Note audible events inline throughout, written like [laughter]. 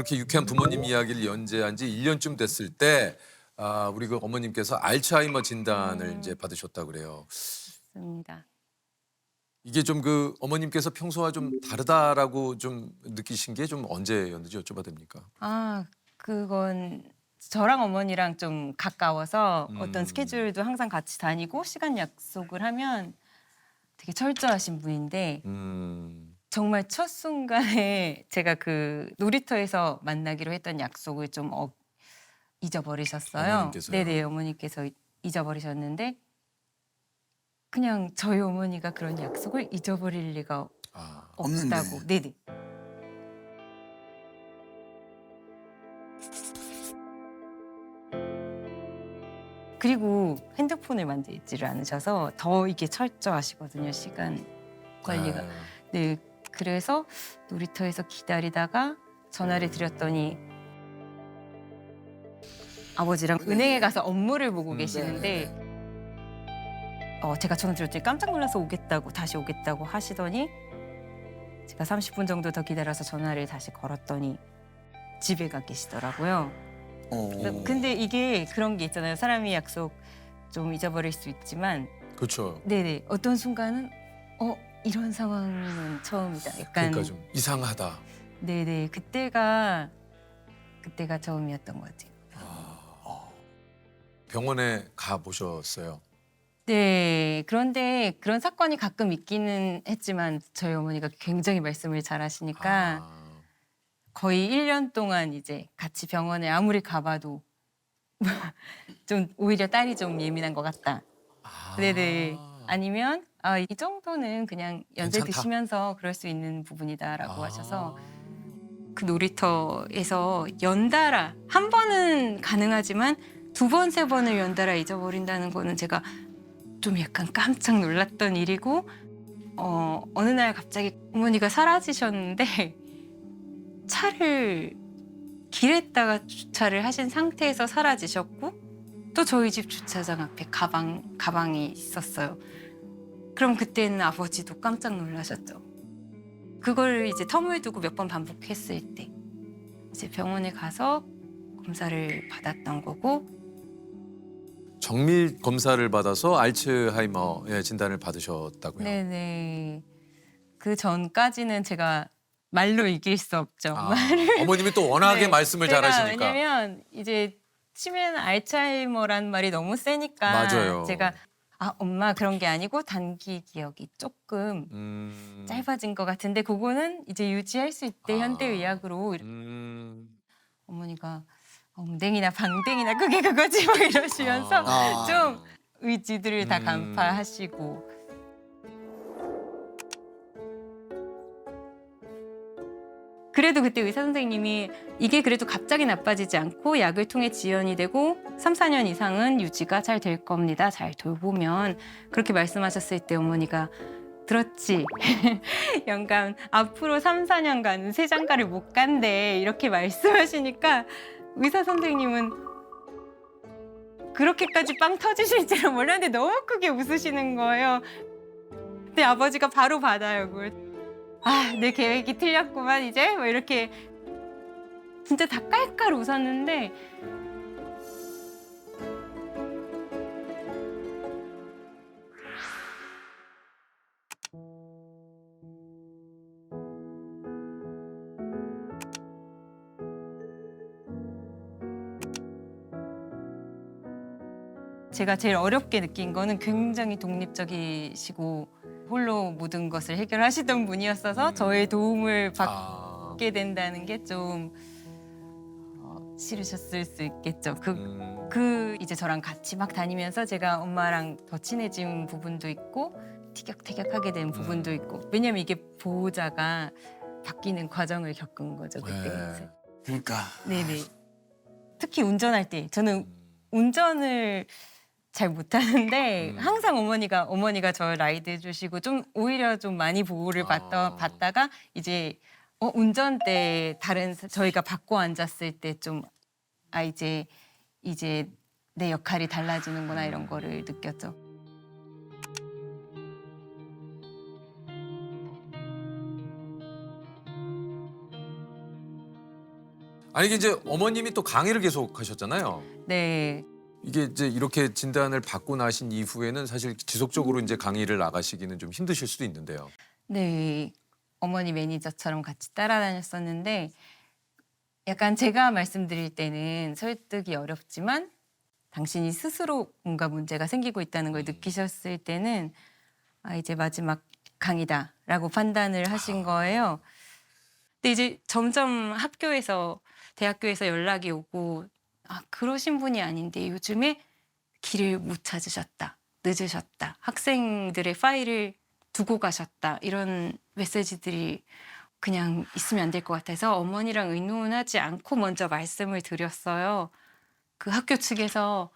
그렇게 유쾌한 부모님 이야기를 연재한 지 1년쯤 됐을 때 아, 우리 그 어머님께서 알츠하이머 진단을 음. 이제 받으셨다 그래요. 맞습니다. 이게 좀 그 어머님께서 평소와 좀 다르다라고 좀 느끼신 게 좀 언제였는지 여쭤봐도 됩니까? 아 그건 저랑 어머니랑 좀 가까워서 음. 어떤 스케줄도 항상 같이 다니고 시간 약속을 하면 되게 철저하신 분인데 음. 정말 첫 순간에 [laughs] 제가 그 놀이터에서 만나기로 했던 약속을 좀 어, 잊어버리셨어요. 어머님께서요? 네네 어머니께서 잊어버리셨는데 그냥 저희 어머니가 그런 약속을 잊어버릴 리가 아. 없는데. 없다고. 네네. 그리고 핸드폰을 만지지를 않으셔서 더 이게 철저하시거든요 시간 관리가. 아. 네, 그래서 놀이터에서 기다리다가 전화를 드렸더니 아버지랑 은행에 가서 업무를 보고 음, 계시는데 어, 제가 전화 드렸더니 깜짝 놀라서 오겠다고 다시 오겠다고 하시더니 제가 30분 정도 더 기다려서 전화를 다시 걸었더니 집에 가 계시더라고요. 어. 근데 이게 그런 게 있잖아요. 사람이 약속 좀 잊어버릴 수 있지만 그렇죠. 네네 어떤 순간은 어 이런 상황은 처음이다. 약간 그러니까 좀 이상하다. 네네 그때가 그때가 처음이었던 것 같아요. 병원에 가 보셨어요. 네 그런데 그런 사건이 가끔 있기는 했지만 저희 어머니가 굉장히 말씀을 잘하시니까 아. 거의 1년 동안 이제 같이 병원에 아무리 가봐도 [laughs] 좀 오히려 딸이 좀 예민한 것 같다. 아. 네네. 아니면 아, 이 정도는 그냥 연세 괜찮다. 드시면서 그럴 수 있는 부분이다라고 아. 하셔서 그 놀이터에서 연달아 한 번은 가능하지만 두 번, 세 번을 연달아 잊어버린다는 거는 제가 좀 약간 깜짝 놀랐던 일이고 어, 어느 날 갑자기 어머니가 사라지셨는데 [laughs] 차를 길에다가 주차를 하신 상태에서 사라지셨고 또 저희 집 주차장 앞에 가방 가방이 있었어요. 그럼 그때는 아버지도 깜짝 놀라셨죠. 그걸 이제 텀을 두고 몇 번 반복했을 때 이제 병원에 가서 검사를 받았던 거고 정밀 검사를 받아서 알츠하이머의 진단을 받으셨다고요. 네네 그 전까지는 제가 말로 이길 수 없죠. 아, 어머님이 또 워낙에 네, 말씀을 제가 잘하시니까. 왜냐면 이제 치매는 알츠하이머란 말이 너무 세니까 맞아요. 제가 아 엄마 그런 게 아니고 단기 기억이 조금 음. 짧아진 것 같은데 그거는 이제 유지할 수 있대 아. 현대의학으로 음. 어머니가 엉댕이나 방댕이나 그게 그거지 막 [laughs] 이러시면서 아. 좀 의지들을 다 음. 간파하시고 그래도 그때 의사 선생님이 이게 그래도 갑자기 나빠지지 않고 약을 통해 지연이 되고 3, 4년 이상은 유지가 잘 될 겁니다. 잘 돌보면 그렇게 말씀하셨을 때 어머니가 들었지. [laughs] 영감 앞으로 3, 4년간은 새 장가를 못 간대. 이렇게 말씀하시니까 의사 선생님은 그렇게까지 빵 터지실 줄은 몰랐는데 너무 크게 웃으시는 거예요. 근데 아버지가 바로 받아요, 그걸. 아, 내 계획이 틀렸구만, 이제? 뭐 이렇게. 진짜 다 깔깔 웃었는데, 제가 제일 어렵게 느낀 거는 굉장히 독립적이시고 홀로 모든 것을 해결하시던 분이었어서 저의 도움을 아. 받게 된다는 게좀 어, 싫으셨을 수 있겠죠. 그, 음. 그 이제 저랑 같이 막 다니면서 제가 엄마랑 더 친해진 부분도 있고 티격태격하게 된 부분도 음. 있고 왜냐면 이게 보호자가 바뀌는 과정을 겪은 거죠 그때. 네. 그러니까 네네. 특히 운전할 때 저는 음. 운전을 잘 못하는데 음. 항상 어머니가 어머니가 저 라이드 해주시고 좀 오히려 좀 많이 보호를 받다 아. 받다가 이제 어, 운전대 다른 사- 저희가 바꿔 앉았을 때 좀 아 이제 이제 내 역할이 달라지는구나 이런 거를 느꼈죠. 아니 이게 이제 어머님이 또 강의를 계속 하셨잖아요. 네. 이게 이제 이렇게 진단을 받고 나신 이후에는 사실 지속적으로 이제 강의를 나가시기는 좀 힘드실 수도 있는데요. 네. 어머니 매니저처럼 같이 따라다녔었는데 약간 제가 말씀드릴 때는 설득이 어렵지만 당신이 스스로 뭔가 문제가 생기고 있다는 걸 느끼셨을 때는 아 이제 마지막 강의다라고 판단을 하신 거예요. 근데 이제 점점 학교에서 대학교에서 연락이 오고 아 그러신 분이 아닌데 요즘에 길을 못 찾으셨다. 늦으셨다. 학생들의 파일을 두고 가셨다. 이런 메시지들이 그냥 있으면 안 될 것 같아서 어머니랑 의논하지 않고 먼저 말씀을 드렸어요. 그 학교 측에서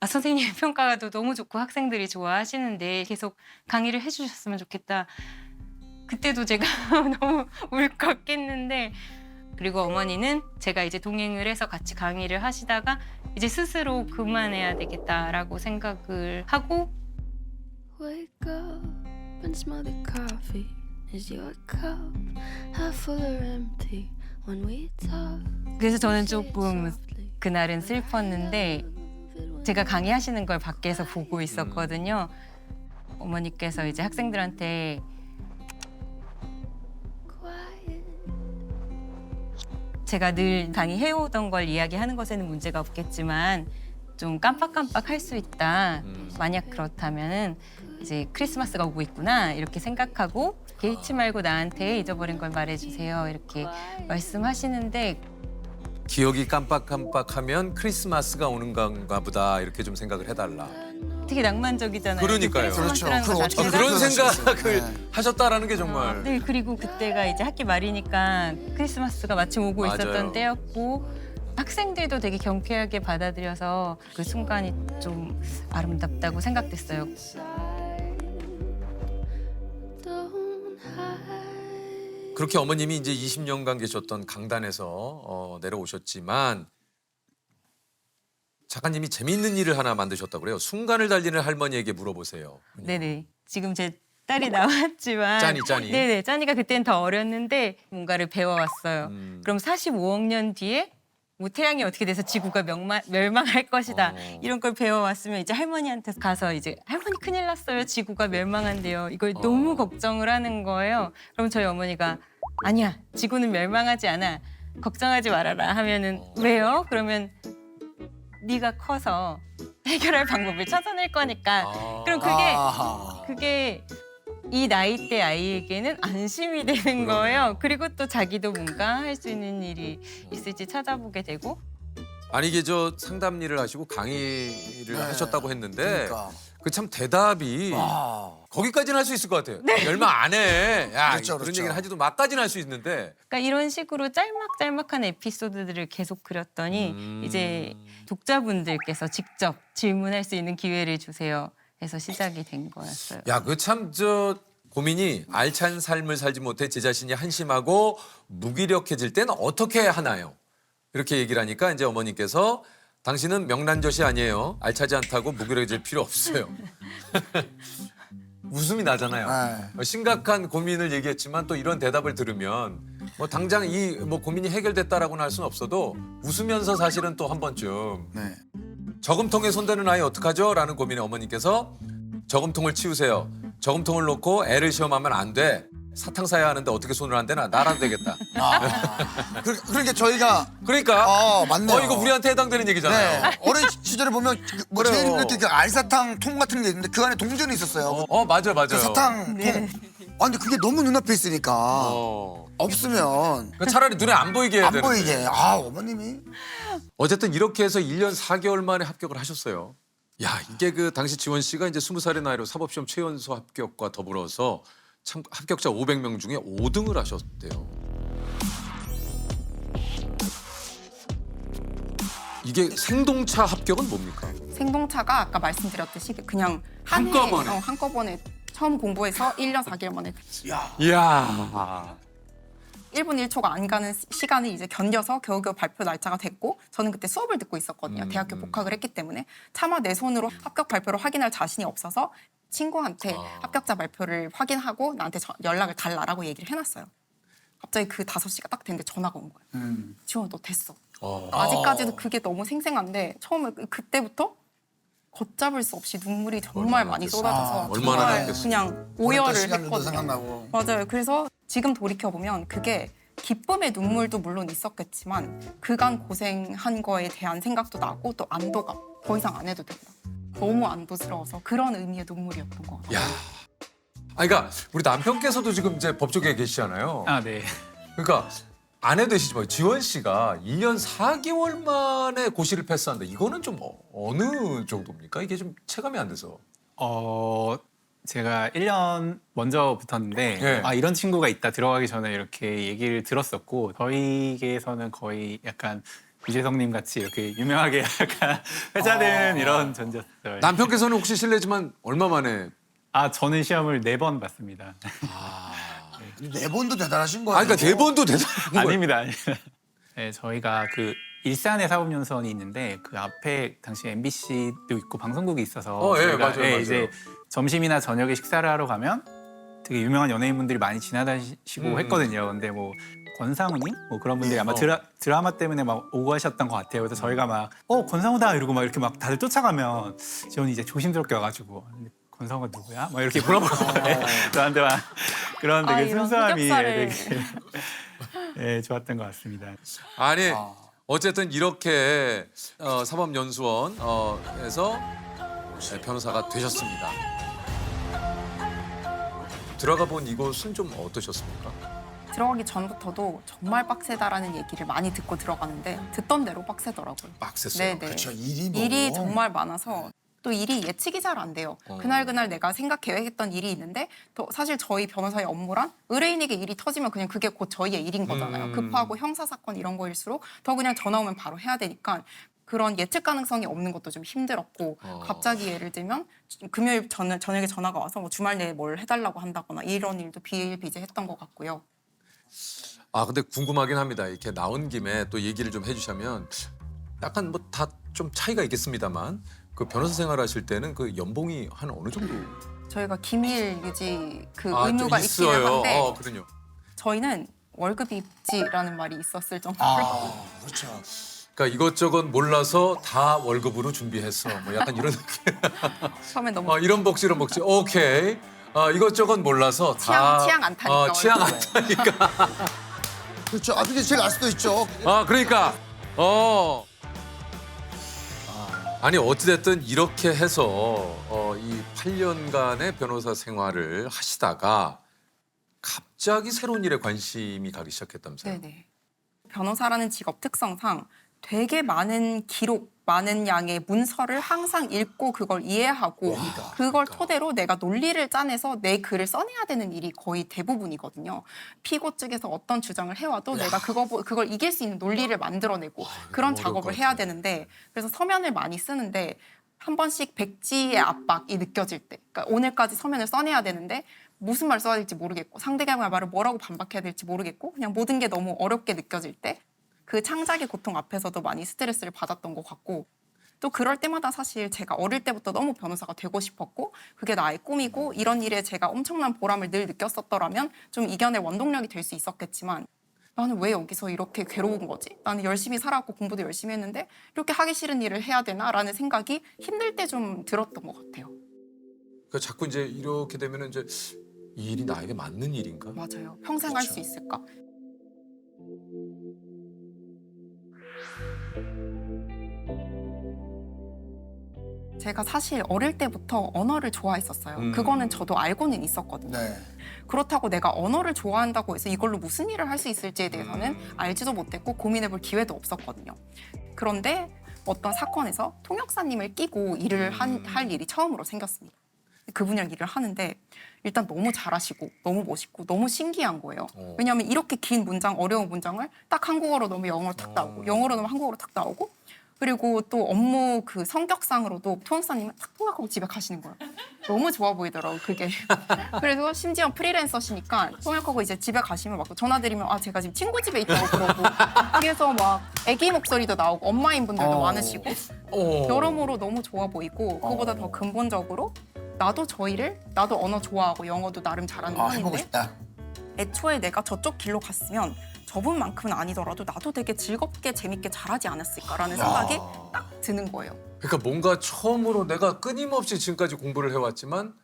아, 선생님의 [laughs] 평가도 너무 좋고 학생들이 좋아하시는데 계속 강의를 해주셨으면 좋겠다. 그때도 제가 [laughs] 너무 울컥했는데 그리고 어머니는 제가 이제 동행을 해서 같이 강의를 하시다가 이제 스스로 그만해야 되겠다라고 생각을 하고 Wake up and smell the coffee. Is your cup half full or empty? When we talk, 그래서 저는 조금. 그날은 슬펐는데 제가 강의하시는 걸 밖에서 보고 있었거든요. 어머니께서 이제 학생들한테 제가 늘 강의해오던 걸 이야기하는 것에는 문제가 없겠지만 좀 깜빡깜빡 할 수 있다. 음. 만약 그렇다면은 이제 크리스마스가 오고 있구나 이렇게 생각하고 개의치 말고 나한테 잊어버린 걸 말해주세요 이렇게 말씀하시는데 기억이 깜빡깜빡하면 크리스마스가 오는 건가 보다 이렇게 좀 생각을 해달라. 되게 낭만적이잖아요. 그러니까요. 그렇죠. 것 그걸 아, 자체가. 그런 생각을. 네. 하셨다라는 게 정말 아, 네 그리고 그때가 이제 학기 말이니까 크리스마스가 마침 오고 맞아요. 있었던 때였고 학생들도 되게 경쾌하게 받아들여서 그 순간이 좀 아름답다고 생각됐어요. 그렇게 어머님이 이제 20년간 계셨던 강단에서 어, 내려오셨지만 작가님이 재미있는 일을 하나 만드셨다고 그래요. 순간을 달리는 할머니에게 물어보세요. 네네 지금 제 딸이 나왔지만 짠이, 짠이. [laughs] 네네 짠이가 그때는 더 어렸는데 뭔가를 배워왔어요. 음. 그럼 45억 년 뒤에 뭐 태양이 어떻게 돼서 지구가 멸망, 멸망할 것이다 어. 이런 걸 배워왔으면 이제 할머니한테 가서 이제 할머니 큰일 났어요 지구가 멸망한대요 이걸 어. 너무 걱정을 하는 거예요 그럼 저희 어머니가 아니야 지구는 멸망하지 않아 걱정하지 말아라 하면은 어. 왜요 그러면 네가 커서 해결할 방법을 찾아낼 거니까 아. 그럼 그게. 그게 이 나이 때 아이에게는 안심이 되는 거예요. 그리고 또 자기도 뭔가 할 수 있는 일이 있을지 찾아보게 되고 아니 이게 저 상담 일을 하시고 강의를 네. 하셨다고 했는데 그러니까. 그 참 대답이 아. 거기까지는 할 수 있을 것 같아요. 멸망 안 해. 야 그렇죠, 그런 그렇죠. 얘기는 하지도 마까지는 할 수 있는데 그러니까 이런 식으로 짤막짤막한 에피소드들을 계속 그렸더니 음. 이제 독자분들께서 직접 질문할 수 있는 기회를 주세요. 해서 시작이 된 거였어요. 야, 그 참 저 고민이 알찬 삶을 살지 못해 제 자신이 한심하고 무기력해질 때는 어떻게 하나요? 이렇게 얘기를 하니까 이제 어머니께서 당신은 명란젓이 아니에요. 알차지 않다고 무기력해질 필요 없어요. [laughs] 웃음이 나잖아요. 네. 어, 심각한 고민을 얘기했지만 또 이런 대답을 들으면 뭐 당장 이 뭐 고민이 해결됐다라고는 할 수는 없어도 웃으면서 사실은 또 한 번쯤 네. 저금통에 손대는 아이 어떡하죠? 라는 고민에 어머니께서 저금통을 치우세요. 저금통을 놓고 애를 시험하면 안 돼. 사탕 사야 하는데 어떻게 손을 안 대나? 나라도 되겠다. 아. 그, 그러니까 저희가 그러니까 어 맞네요. 어 이거 우리한테 해당되는 얘기잖아요. 네. 어린 시절에 보면 그- 뭐 그래요. 제일 힘들 때그 알사탕 통 같은 게 있는데 그 안에 동전이 있었어요. 어, 어, 맞아요, 맞아요. 그 사탕 통. 아 근데 그게 너무 눈앞에 있으니까 어. 없으면 그러니까 차라리 눈에 안 보이게 해야 안 되는데. 보이게. 아 어머님이 어쨌든 이렇게 해서 1년 4개월 만에 합격을 하셨어요. 야, 이게 그 당시 지원 씨가 이제 20살의 나이로 사법시험 최연소 합격과 더불어서 참 합격자 500명 중에 5등을 하셨대요. 이게 생동차 합격은 뭡니까? 생동차가 아까 말씀드렸듯이 그냥 한 한꺼번에. 해, 어, 한꺼번에 처음 공부해서 1년 4개월 만에 이야. 1분 1초가 안 가는 시- 시간을 이제 견뎌서 겨우겨우 발표 날짜가 됐고 저는 그때 수업을 듣고 있었거든요. 음. 대학교 복학을 했기 때문에 차마 내 손으로 합격 발표를 확인할 자신이 없어서 친구한테 아. 합격자 발표를 확인하고 나한테 저- 연락을 달라라고 얘기를 해놨어요. 갑자기 그 5시가 딱 됐는데 전화가 온 거예요. 음. 지원아 너 됐어. 어. 아직까지도 그게 너무 생생한데 처음에 그- 그때부터 걷잡을 수 없이 눈물이 정말 얼마나 많이. 쏟아져서 아, 얼마나 정말. 그냥 오열을 했거든요. 생각나고. 맞아요. 그래서 지금 돌이켜 보면 그게 기쁨의 눈물도 물론 있었겠지만 그간 고생한 거에 대한 생각도 나고 또 안도가 더 이상 안 해도 된다. 너무 안도스러워서 그런 의미의 눈물이었던 것 같아요. 야. 아, 그러니까 우리 남편께서도 지금 이제 법조계에 계시잖아요. 아, 네. 그러니까 아내 되시지만 지원 씨가 2년 4개월 만에 고시를 패스한다. 이거는 좀 어- 어느 정도입니까? 이게 좀 체감이 안 돼서. 어, 제가 1년 먼저 붙었는데 네. 아, 이런 친구가 있다 들어가기 전에 이렇게 얘기를 들었었고 저희계에서는 거의 약간 유재석님 같이 이렇게 유명하게 [laughs] 약간 회자되는 이런 존재였어요. 남편께서는 혹시 실례지만 얼마 만에? 아, 저는 시험을 네 번 봤습니다. 네 번도 대단하신 거예요. 아, 그러니까 네 번도 대단한 거예요. 아닙니다. 아닙니다. 네, 저희가 그 일산에 사법연수원이 있는데 그 앞에 당시 MBC도 있고 방송국이 있어서 어, 예, 저희가 맞아요, 맞아요. 이제 점심이나 저녁에 식사를 하러 가면 되게 유명한 연예인분들이 많이 지나다니시고 음. 했거든요. 근데 뭐 권상우님 뭐 그런 분들이 아마 어. 드라, 드라마 때문에 막 오고 하셨던 것 같아요. 그래서 저희가 막어 권상우다 이러고 막 이렇게 막 다들 쫓아가면 지원이 이제 조심스럽게 와가지고 권상우가 누구야? 막 이렇게 물어보고 저한테 막 그런 되게 아, 이런 순수함이 흑역사를. 되게 [laughs] 네, 좋았던 것 같습니다. 아니 아. 어쨌든 이렇게 어, 사법연수원에서 변호사가 되셨습니다. 들어가 본 이곳은 좀 어떠셨습니까? 들어가기 전부터도 정말 빡세다라는 얘기를 많이 듣고 들어가는데 듣던 대로 빡세더라고요. 빡셌어요. 네네. 그렇죠. 일이 뭐. 일이 정말 많아서 또 일이 예측이 잘 안 돼요. 어. 그날 그날 내가 생각 계획했던 일이 있는데 또 사실 저희 변호사의 업무란 의뢰인에게 일이 터지면 그냥 그게 곧 저희의 일인 거잖아요. 음. 급하고 형사 사건 이런 거일수록 더 그냥 전화 오면 바로 해야 되니까 그런 예측 가능성이 없는 것도 좀 힘들었고 어. 갑자기 예를 들면 금요일 전, 저녁에 전화가 와서 뭐 주말 내에 뭘 해달라고 한다거나 이런 일도 비일비재했던 것 같고요. 아 근데 궁금하긴 합니다. 이렇게 나온 김에 또 얘기를 좀 해주시면 약간 뭐 다 좀 차이가 있겠습니다만 그 변호사 생활하실 때는 그 연봉이 한 어느 정도 저희가 기밀 유지 그 아, 좀 의무가 있기는 있어요. 한데 어, 그럼요. 저희는 월급이 입지라는 말이 있었을 정도로 아, 그렇죠. 그러니까 이것저것 몰라서 다 월급으로 준비했어. 뭐 약간 이런 느낌. [laughs] 처음에 너무 어, 이런 복지 이런 복지. 오케이. 어, 이것저것 몰라서 다 취향- 취향 안 타니까, 어, 취향 안. 타니까. [laughs] 그렇죠. 아, 근데 제가 알 수도 있죠. 아 그러니까 어. 아니 어찌됐든 이렇게 해서 어, 이 8년간의 변호사 생활을 하시다가 갑자기 새로운 일에 관심이 가기 시작했다면서요? 네네. 변호사라는 직업 특성상 되게 많은 기록, 많은 양의 문서를 항상 읽고 그걸 이해하고 그걸 그러니까. 토대로 내가 논리를 짜내서 내 글을 써내야 되는 일이 거의 대부분이거든요. 피고 측에서 어떤 주장을 해와도 내가 그거 보- 그걸 이길 수 있는 논리를 만들어내고 그런 너무 어려울 작업을 것 해야. 되는데 그래서 서면을 많이 쓰는데 한 번씩 백지의 압박이 느껴질 때, 그러니까 오늘까지 서면을 써내야 되는데 무슨 말 써야 될지 모르겠고 상대방의 말을 뭐라고 반박해야 될지 모르겠고 그냥 모든 게 너무 어렵게 느껴질 때 그 창작의 고통 앞에서도 많이 스트레스를 받았던 것 같고 또 그럴 때마다 사실 제가 어릴 때부터 너무 변호사가 되고 싶었고 그게 나의 꿈이고 이런 일에 제가 엄청난 보람을 늘 느꼈었더라면 좀 이겨낼 원동력이 될 수 있었겠지만 나는 왜 여기서 이렇게 괴로운 거지? 나는 열심히 살았고 공부도 열심히 했는데 이렇게 하기 싫은 일을 해야 되나라는 생각이 힘들 때 좀 들었던 것 같아요. 그러니까 자꾸 이제 이렇게 되면 이제 이 일이 나에게 맞는 일인가? 맞아요. 평생 할 수. 있을까? 제가 사실 어릴 때부터 언어를 좋아했었어요. 음. 그거는 저도 알고는 있었거든요. 네. 그렇다고 내가 언어를 좋아한다고 해서 이걸로 무슨 일을 할 수 있을지에 대해서는 음. 알지도 못했고 고민해 볼 기회도 없었거든요. 그런데 어떤 사건에서 통역사님을 끼고 일을 한- 음. 할 일이 처음으로 생겼습니다. 그분이랑 일을 하는데 일단 너무 잘하시고 너무 멋있고 너무 신기한 거예요. 어. 왜냐하면 이렇게 긴 문장, 어려운 문장을 딱 한국어로 넣으면 영어로 탁 나오고 어. 영어로 넣으면 한국어로 탁 나오고 그리고 또 업무 그 성격상으로도 통역사님은 탁 통역하고 집에 가시는 거예요. 너무 좋아 보이더라고 그게. [laughs] 그래서 심지어 프리랜서시니까 통역하고 이제 집에 가시면 막 전화 드리면 아 제가 지금 친구 집에 있다고 그러고 그래서 막 아기 목소리도 나오고 엄마인 분들도 어. 많으시고 어. 여러모로 너무 좋아 보이고 그거보다 더 근본적으로 나도 저희를 나도 언어 좋아하고 영어도 나름 잘하는 아, 해보고 편인데 싶다. 애초에 내가 저쪽 길로 갔으면 저분만큼은 아니더라도 나도 되게 즐겁게 재밌게 잘하지 않았을까라는 생각이 딱 드는 거예요. 그러니까 뭔가 처음으로 내가 끊임없이 지금까지 공부를 해왔지만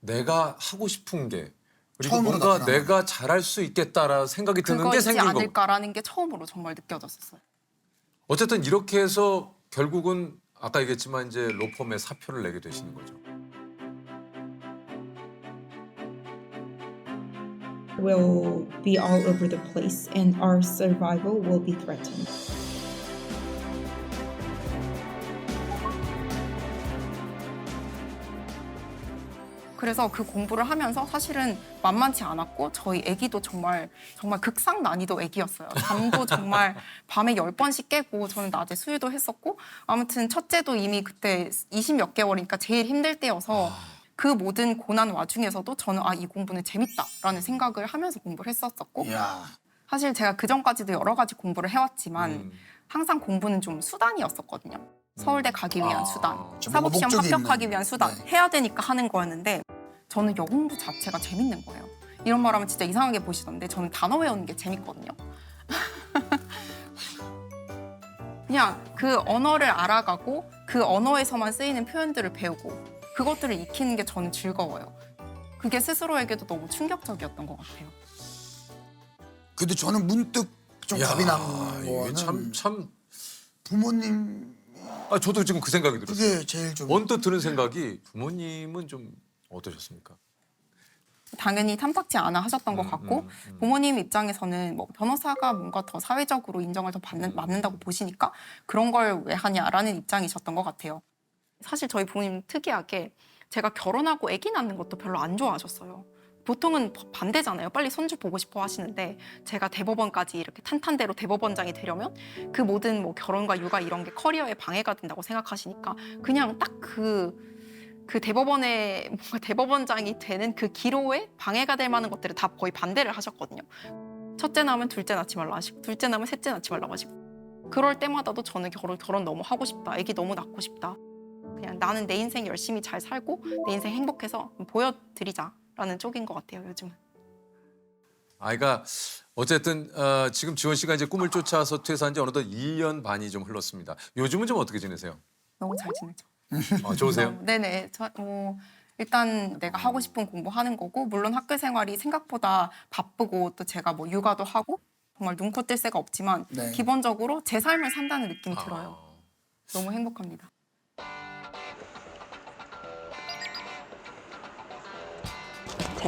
내가 하고 싶은 게 그리고 처음으로 뭔가 나타나는 내가 잘할 수 있겠다라는 생각이 드는 게 그거이지 생긴 거고 않을까라는 게 처음으로 정말 느껴졌었어요. 어쨌든 이렇게 해서 결국은 아까 얘기했지만 이제 로펌에 사표를 내게 되시는 거죠. Will be all over the place and our survival will be threatened. 그래서 그 공부를 하면서 사실은 만만치 않았고 저희 아기도 정말 정말 극상 난이도 아기였어요. 잠도 정말 [laughs] 밤에 열 번씩 깨고 저는 낮에 수유도 했었고 아무튼 첫째도 이미 그때 20 몇 개월이니까 제일 힘들 때여서 그 모든 고난 와중에서도 저는 아 이 공부는 재밌다라는 생각을 하면서 공부를 했었었고 이야. 사실 제가 그 전까지도 여러 가지 공부를 해왔지만 음. 항상 공부는 좀 수단이었었거든요. 서울대 가기 위한 아. 수단, 좀 사법시험 목적이 합격하기. 위한 수단 네. 해야 되니까 하는 거였는데 저는 여공부 자체가 재밌는 거예요. 이런 말하면 진짜 이상하게 보시던데 저는 단어 외우는 게 재밌거든요. [laughs] 그냥 그 언어를 알아가고 그 언어에서만 쓰이는 표현들을 배우고 그것들을 익히는 게 저는 즐거워요. 그게 스스로에게도 너무 충격적이었던 것 같아요. 근데 저는 문득 좀 야, 답이 난 이게 거는 참, 참. 부모님 아, 저도 지금 그 생각이 들었어요. 그게 제일 좀 언뜻 드는 생각이 부모님은 좀 어떠셨습니까? 당연히 탐탁지 않아 하셨던 것 음, 같고 음, 음. 부모님 입장에서는 뭐 변호사가 뭔가 더 사회적으로 인정을 더 받는, 받는다고 보시니까 그런 걸 왜 하냐라는 입장이셨던 것 같아요. 사실 저희 부모님 특이하게 제가 결혼하고 아기 낳는 것도 별로 안 좋아하셨어요. 보통은 반대잖아요. 빨리 손주 보고 싶어 하시는데 제가 대법원까지 이렇게 탄탄대로 대법원장이 되려면 그 모든 뭐 결혼과 육아 이런 게 커리어에 방해가 된다고 생각하시니까 그냥 딱그 그 대법원의 [laughs] 뭔가 대법원장이 되는 그 기로에 방해가 될 만한 것들을 다 거의 반대를 하셨거든요. 첫째 낳으면 둘째 낳지 말라 하시고 둘째 낳으면 셋째 낳지 말라고 하시고 그럴 때마다도 저는 결혼 결혼 너무 하고 싶다. 아기 너무 낳고 싶다. 그냥 나는 내 인생 열심히 잘 살고 내 인생 행복해서 보여드리자라는 쪽인 것 같아요. 요즘은. 아이가 어쨌든 어, 지금 지원 씨가 이제 꿈을 쫓아서 퇴사한 지 어느덧 1년 반이 좀 흘렀습니다. 요즘은 좀 어떻게 지내세요? 너무 잘 지내죠. [laughs] 어, 좋으세요? 네네. 저, 뭐 일단 내가 하고 싶은 공부하는 거고 물론 학교 생활이 생각보다 바쁘고 또 제가 뭐 육아도 하고 정말 눈코 뜰 새가 없지만 네. 기본적으로 제 삶을 산다는 느낌이 들어요. 아, 너무 행복합니다.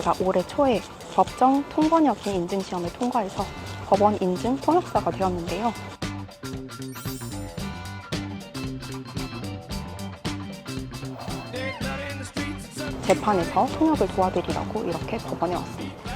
제가 올해 초에 법정 통번역인 인증 시험을 통과해서 법원 인증 통역사가 되었는데요. 재판에서 통역을 도와드리라고 이렇게 법원에 왔습니다.